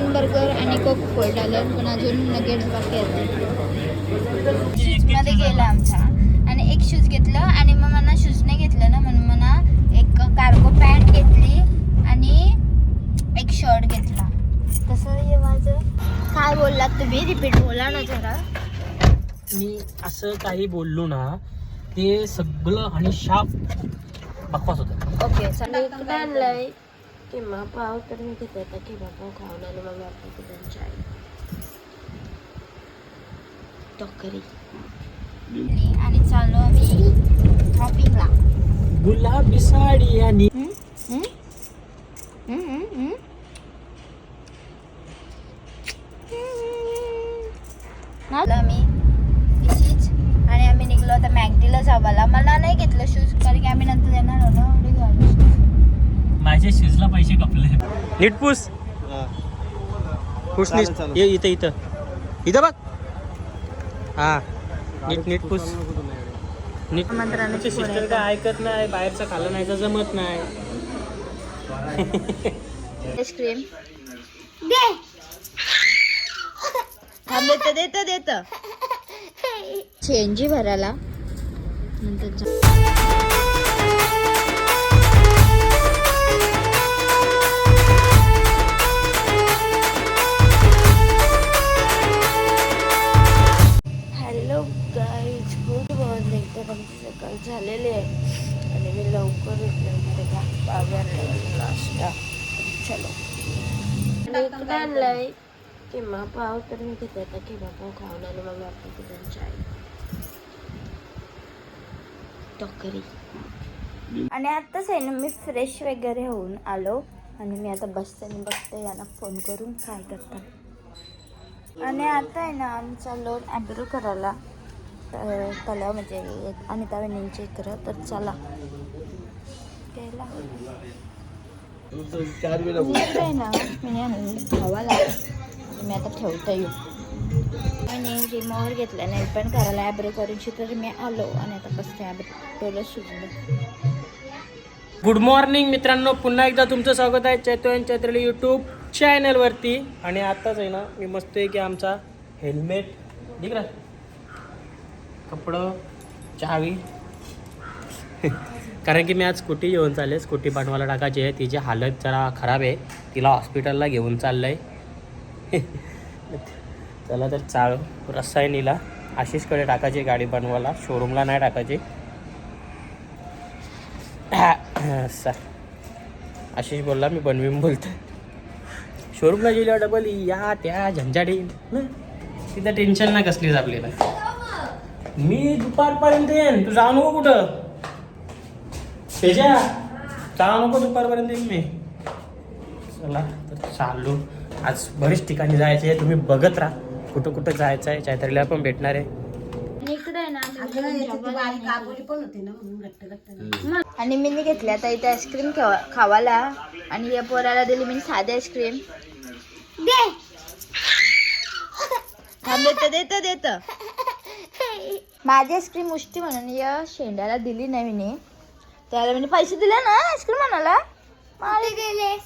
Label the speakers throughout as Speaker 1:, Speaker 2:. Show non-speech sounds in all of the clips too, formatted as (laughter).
Speaker 1: Chicken burger आणि coke cold आलं पण अजून नगेट्स बाकी आहेत. शूजमध्ये गेला आमचा. आणि एक शूज घेतलं आणि मग मला शूज नाही घेतलं ना म्हणून मला एक कार्गो पॅन्ट घेतली आणि एक शर्ट घेतला. तसं हे माझं. काय बोललात तुम्ही? रिपीट बोला ना जरा.
Speaker 2: मी असं काही बोललो ना ते सगळं आणि शाप बकवास होतं.
Speaker 1: ओके
Speaker 3: आणलंय किंवा पाव तर मी घेते आता किंवा पाव खाऊन आणि मग आपण तिकडे चाय टोकरी.
Speaker 1: आणि चाललो आम्ही शॉपिंगला
Speaker 2: गुलाबी साडी आणि
Speaker 1: आम्ही इशीच आणि आम्ही निघलो आता मॅगडीला जावाला मला नाही घेतलं शूज कारण की आम्ही नंतर येणार होतो एवढे घालू
Speaker 2: माझ्या शूजला पैसे कपले. नीट पूस. नीट. ये इथं इथं. इथं बघ. हा. नीट नीट पूस. नीट.
Speaker 1: मंत्राने
Speaker 2: सिस्टर काय ऐकत नाही बाहेरचं खाल्लं नाही तर जमत नाही.
Speaker 1: आईस्क्रीम दे. थांब देत देत देत. चेंजी (laughs) भरायला. नंतर
Speaker 3: गाईज खूप मॉर्निंग तर आमची सकाळ झालेली आहे. आणि मी लवकर उठले. म्हणजे होते नाश्ता. चलो. इकडे आणलंय. किंवा पाव तर मी घेते. आता किंवा पाव खाऊन आणि मग आपण तिकडे चाय. टोकरी.
Speaker 1: आणि आत्ताच आहे ना मी फ्रेश वगैरे होऊन आलो. आणि मी आता बसते. आणि बघते यांना फोन करून काय करतात. आणि आता आहे ना आमचा लोन ॲब्रो करायला. कला म्हणजे अनिता वहिनींच्या खरं तर चला.
Speaker 4: केला
Speaker 1: मी आहे ना. मी भावाला मी आता ठेवता येऊ आणि रिमोवर घेतला नाही पण करायला ॲब्रो करून तर मी आलो आणि आता बसते ॲब्रोला सुजलं.
Speaker 2: गुड मॉर्निंग मित्रांनो पुन्हा एकदा तुमचं स्वागत आहे चैतन्य चैत्रली यूट्यूब चॅनलवरती आणि आत्ताच आहे ना मी मस्त आहे की आमचा हेल्मेट ठीक ना? कपडं चावी. कारण की मी आज स्कूटी घेऊन चालले स्कूटी बनवायला टाकायची आहे तिची हालत जरा खराब आहे. तिला हॉस्पिटलला घेऊन चाललं आहे चला तर चाळ रसायनीला आशिषकडे टाकायची गाडी बनवायला. शोरूमला नाही टाकायची. सर. आशिष बोलला मी बनवीन बोलतो शोरूमला गेल्यावर डबल या त्या झंझाटी तिथं टेन्शन नाही कसलीच आपल्याला मी दुपारपर्यंत येईन. तू जाऊ नको कुठं? तेजा जाऊ नको दुपारपर्यंत येईन मी. चला तर चाललो. आज बरेच ठिकाणी जायचे आहे. तुम्ही बघत राहा. कुठं कुठं जायचं आहे चैत्रीला पण भेटणार आहे.
Speaker 1: आणि इकडे आहे ना आम्ही आणि मी नाही घेतली. आता इथे आईस्क्रीम खावाला आणि या पोराला दिली मी साधी आईस्क्रीम देत देत देत. माझी आईस्क्रीम उष्टी म्हणून या शेंड्याला दिली नाही मी त्याला म्हणजे पैसे दिले ना आईस्क्रीम म्हणाला मारे गेले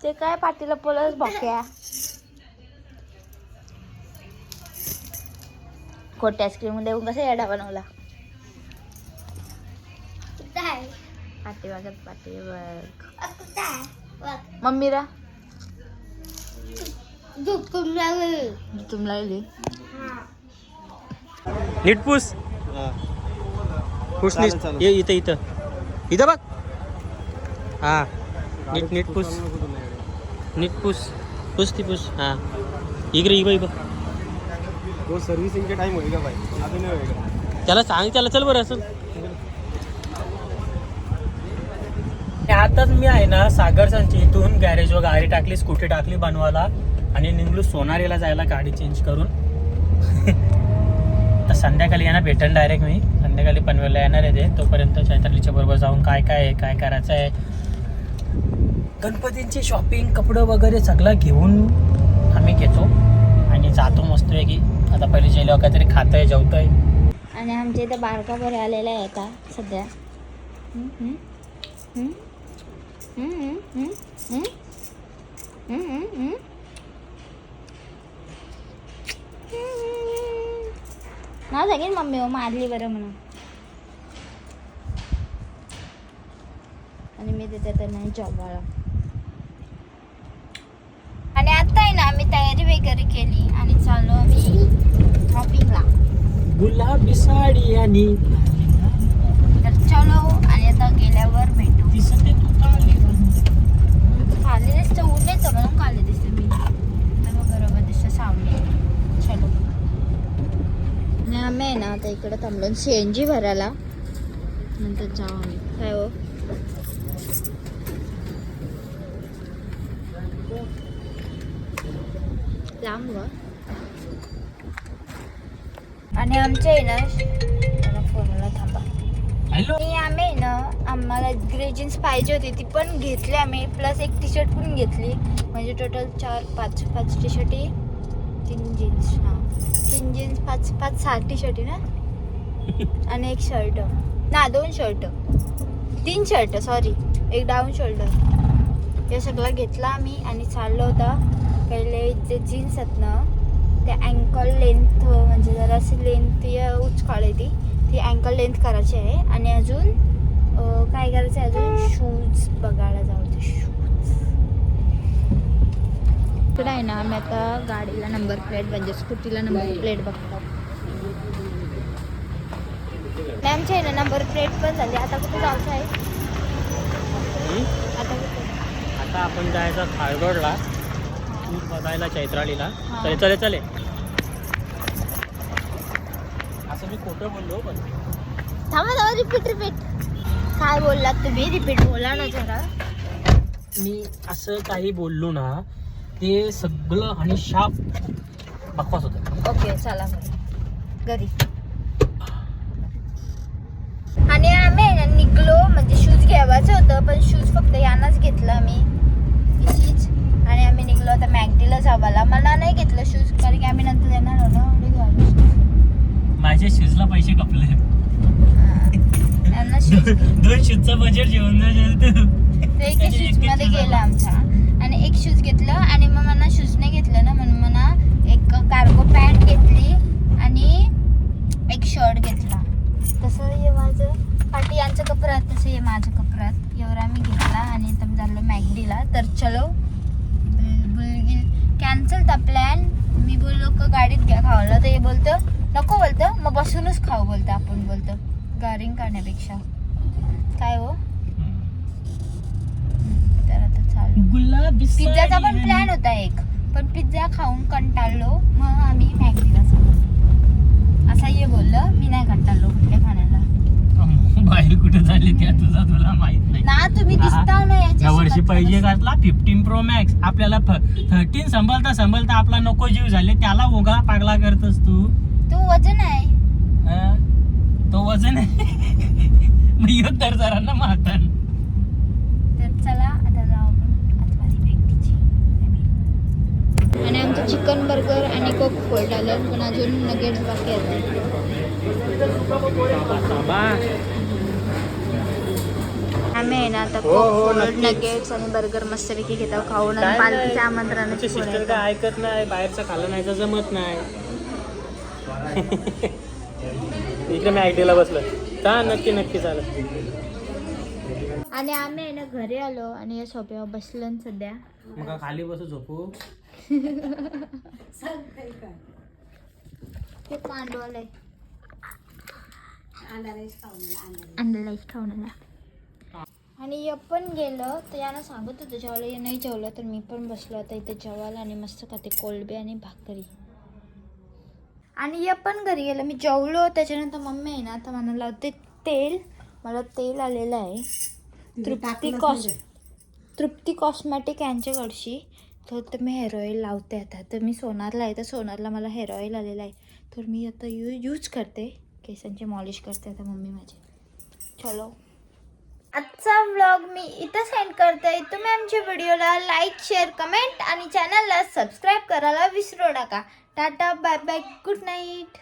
Speaker 1: ते काय पाटीला पोलस बॉक्या खोटे आईस्क्रीम देऊन कसा येडा बनवला पाटी बघत पाटी बघ. मम्मीरा तुमला लिही
Speaker 2: नीट पूस. पूस नीट. ये इथं इथं. इथं बघ. हा. नीट नीट पूस. नीट पूस. पूस ती पूस. हा. इकडे इकडे इकडे.
Speaker 4: तो सर्व्हिसिंगचा टाइम होईल का भाई? अजून नाही होईल का?
Speaker 2: त्याला सांग त्याला चल बरं असं. आताच मी आहे ना सागर संची इथून गॅरेजवर गाडी टाकली स्कूटी टाकली बनवायला. आणि निघलो सोनारीला जायला गाडी चेंज करून. संध्याकाळी येणार भेटेल डायरेक्ट मी. संध्याकाळी पनवेलला येणार आहे ते. तोपर्यंत चैतालीच्या बरोबर जाऊन काय काय आहे काय करायचं आहे. गणपतींची शॉपिंग कपडं वगैरे सगळं घेऊन आम्ही घेतो. आणि जातो मस्त की आता पहिले जेल्यावर काहीतरी खातंय आहे
Speaker 1: आणि आमच्या इथं बारका बरे आलेला आहे आता सध्या. हम्म, हम्म. हम्म? हम्म, हम्म, हम्म, हम्म? हम्म, हम्म, हम्म. ना सांगेन मम्मी हो मारली बरं म्हणून. आणि मी तिथे त्यांना जॉबवाला आणि आता आहे ना आम्ही तयारी वगैरे केली आणि चाललो आम्ही शॉपिंगला
Speaker 2: गुलाबी साडी आणि
Speaker 1: तर चलो आणि आता गेल्यावर भेटू.
Speaker 2: दिसते तू चांगली.
Speaker 1: खाली दिसतं ऊन येतं म्हणून खाली दिसते मी. तर बरोबर दिसतं सावली चलो. आणि आम्ही आहे ना आता इकडे थांबलो सी एन जी भरायला. नंतर जाऊ आम्ही. काय हो? लांब ग आणि आमच्या आहे ना फोनला थांबा.
Speaker 2: हॅलो?
Speaker 1: आणि आम्ही ना आम्हाला ग्रे जीन्स पाहिजे होती ती पण घेतली आम्ही. प्लस एक टी शर्ट पण घेतली. म्हणजे टोटल चार पाच पाच टी शर्ट तीन जीन्स हां. तीन जीन्स पाच पाच सहा टी शर्ट ना? (laughs) आणि एक शर्ट ना दोन शर्ट तीन शर्ट सॉरी एक डाऊन शोल्डर हे सगळं घेतलं आम्ही आणि चाललो होता. पहिले जे जीन्स आहेत ना ते अँकल लेंथ म्हणजे जराशी लेंथ उचकाळ आहे ती ती अँकल लेंथ करायची आहे. आणि अजून काय करायचं आहे अजून शूज बघायला जाऊ ते शूज इकडे आहे ना आम्ही आता गाडीला नंबर प्लेट म्हणजे स्कूटीला नंबर प्लेट बघतो. मॅमची आहे ना नंबर प्लेट पण झाली. आता कुठे जायचं आहे? आता कुठे?
Speaker 2: आता आपण जायचं खारगोडला बघायला चैत्रालीला. चले चले चले. असं मी खोटं बोललो पण.
Speaker 1: थांबा थांबा रिपीट रिपीट काय बोललात तुम्ही? रिपीट बोला ना जरा.
Speaker 2: मी असं काही बोललो ना ते सगळं आणि शाप बकवास होतं.
Speaker 1: ओके चला बरं घरी. आणि आम्ही आहे ना निघलो म्हणजे शूज घ्यावायचं होतं पण शूज फक्त यानंच घेतलं आम्ही. इशीच. आणि आम्ही निघलो आता मॅगडीला जावाला. मला नाही घेतलं शूज कारण की आम्ही नंतर येणार होतो एवढे घ्यायला shoes.
Speaker 2: माझ्या शूजला पैसे कपले.
Speaker 1: हा. शूज (laughs)
Speaker 2: दोन शूजचं बजेट जेवण जाईल
Speaker 1: ते एका शूजमध्ये गेला आमचा आणि एक शूज घेतलं आणि मग मला शूज नाही घेतलं ना म्हणून मला एक कार्गो पॅन्ट घेतली आणि एक शर्ट घेतला. तसं हे माझं. पाठी यांचं कपरात तसं हे माझं कपरात एवढा मी घेतला आणि तर मी झालो मॅगडीला. तर चलो कॅन्सल ता प्लॅन मी बोललो का गाडीत घ्या खावला तर हे बोलतं नको बोलतं मग बसूनच खाऊ बोलतं आपण बोलतं. गारिंग काढण्यापेक्षा काय हो? चालू.
Speaker 2: गुलाबी
Speaker 1: पिझ्झाचा पण प्लॅन होता एक. पण पिझ्झा खाऊन कंटाळलो. मग आम्ही चाललो असा ये बोललं मी नाही कंटाळलो कुठल्या खाण्याला.
Speaker 2: बाहेर कुठे झाले त्या तुझा तुला माहीत नाही.
Speaker 1: ना तुम्ही. दिसता ना
Speaker 2: या वर्षी पाहिजे घातला फिफ्टीन प्रो मॅक्स आपल्याला थर्टीन संभलता संभलता आपला नको जीव झाले. त्याला उगा पागला करतोस तू.
Speaker 1: तो वजन आहे.
Speaker 2: हा? तो वजन आहे? (laughs) मग तर जरा ना
Speaker 1: तर चला आता जाऊ आपण आतमध्ये मॅगडीची आणि आमचं चिकन बर्गर आणि कोक कोल्ड आलं पण अजून नगेट्स बाकी आहेत आम्ही आहे ना आता
Speaker 2: हो, हो,
Speaker 1: कोक
Speaker 2: नक्कीच.
Speaker 1: नगेट्स आणि बर्गर मस्तपैकी घेतो खाऊन आणि पालखीच्या
Speaker 2: नाही.
Speaker 1: आमंत्रणाची
Speaker 2: सिस्टर काय ऐकत नाही बाहेरचं खाल्लं नाही तर जमत नाही. (laughs) इकडे मी आयटीला बसलो का नक्की नक्की चालेल.
Speaker 1: आणि आम्ही आहे ना घरी आलो आणि या सोफ्यावर बसलो ना सध्या.
Speaker 2: मग खाली बसू झोपू.
Speaker 1: ते आणि पण गेलं तर यानं सांगत होतं जेवायला हे नाही जेवलं तर मी पण बसलो आता इथे जेवायला आणि मस्त खाते कोलबे आणि भाकरी. आणि हे पण घरी गेलं मी जेवलो त्याच्यानंतर मम्मी आहे ना आता मला लावते तेल मला तेल आलेलं आहे. तृप्ती कॉस तृप्ती कॉस्मॅटिक यांच्याकडशी. तर ते मी हेअर ऑइल लावते आता. तर मी सोनारला आहे तर सोनारला मला हेअर ऑइल आलेलं आहे. तर मी आता यू यूज करते. केसांची मॉलिश करते आता मम्मी माझी. चलो. आजचा व्लॉग मी इथं सेंड करते. तुम्ही आमच्या व्हिडिओला लाईक शेअर कमेंट आणि चॅनलला सबस्क्राईब करायला विसरू नका. Tata bye bye good night